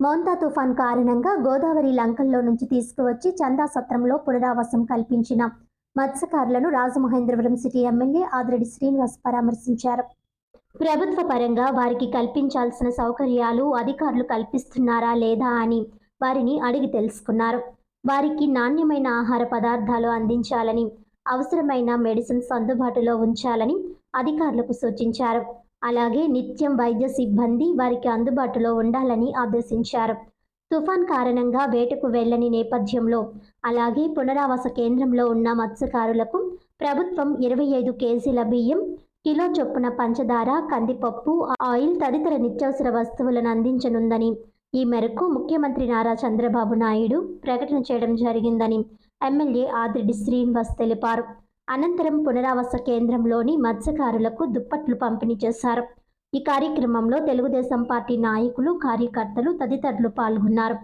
మోంతా తుఫాన్ కారణంగా గోదావరి లంకల్లో నుంచి తీసుకువచ్చి చందా సత్రంలో పునరావాసం కల్పించిన మత్స్యకారులను రాజమహేంద్రవరం సిటీ ఎమ్మెల్యే ఆదిరెడ్డి శ్రీనివాస్ పరామర్శించారు. ప్రభుత్వ పరంగా వారికి కల్పించాల్సిన సౌకర్యాలు అధికారులు కల్పిస్తున్నారా లేదా అని వారిని అడిగి తెలుసుకున్నారు. వారికి నాణ్యమైన ఆహార పదార్థాలు అందించాలని అవసరమైన మెడిసిన్స్ అందుబాటులో ఉంచాలని అధికారులకు సూచించారు. అలాగే నిత్యం వైద్య సిబ్బంది వారికి అందుబాటులో ఉండాలని ఆదేశించారు. తుఫాన్ కారణంగా వేటకు వెళ్ళని నేపథ్యంలో అలాగే పునరావాస కేంద్రంలో ఉన్న మత్స్యకారులకు ప్రభుత్వం ఇరవై ఐదు కేజీల బియ్యం కిలో చొప్పున పంచదార కందిపప్పు ఆయిల్ తదితర నిత్యావసర వస్తువులను అందించనుందని ఈ మేరకు ముఖ్యమంత్రి నారా చంద్రబాబు నాయుడు ప్రకటన చేయడం జరిగిందని ఎమ్మెల్యే ఆదిరెడ్డి శ్రీనివాస్ తెలిపారు. అనంతరం పునరావాస కేంద్రంలోని మత్స్యకారులకు దుప్పట్లు పంపిణీ చేశారు. ఈ కార్యక్రమంలో తెలుగుదేశం పార్టీ నాయకులు కార్యకర్తలు తదితరులు పాల్గొన్నారు.